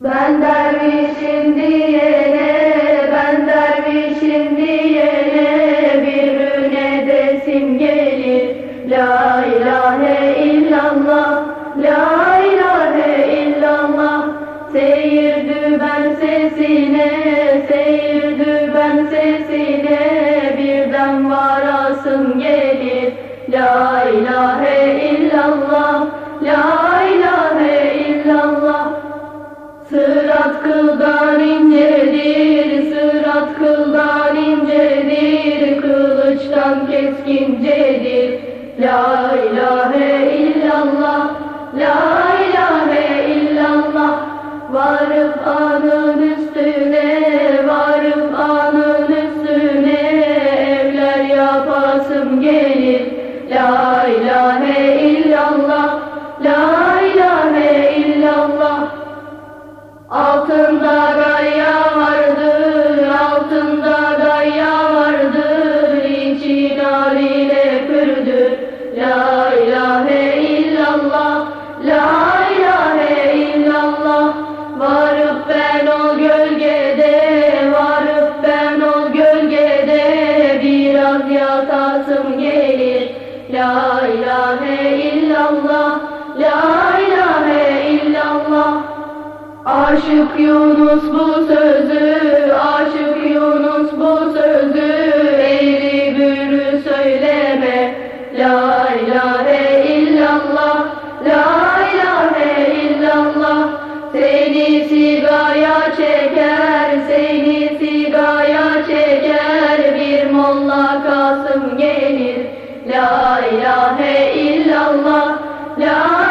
Ben dervişim diyene, ben dervişim diyene bir rüne desim gelir. La ilahe illallah, la ilahe illallah. Seyirdi ben sesine, seyirdi ben sesine birden varasım gelir. La ilahe illallah, la Sırat kıldan incedir, sırat kıldan incedir, kılıçtan keskincedir. La ilahe illallah, la ilahe illallah. Varıp anın üstüne, varıp anın üstüne, evler yapasım gelir. La ilahe Altında gaya vardır, altında gaya vardır, için aline pürdür. La ilahe illallah, la ilahe illallah. Varıp ben o gölgede, varıp ben o gölgede, biraz yatasım gelir. La ilahe Aşık Yunus bu sözü, aşık Yunus bu sözü. Eğri bürü söyleme La ilahe illallah, la ilahe illallah. Seni sigaya çeker, seni sigaya çeker. Bir molla Kasım gelir La ilahe illallah, la ilahe illallah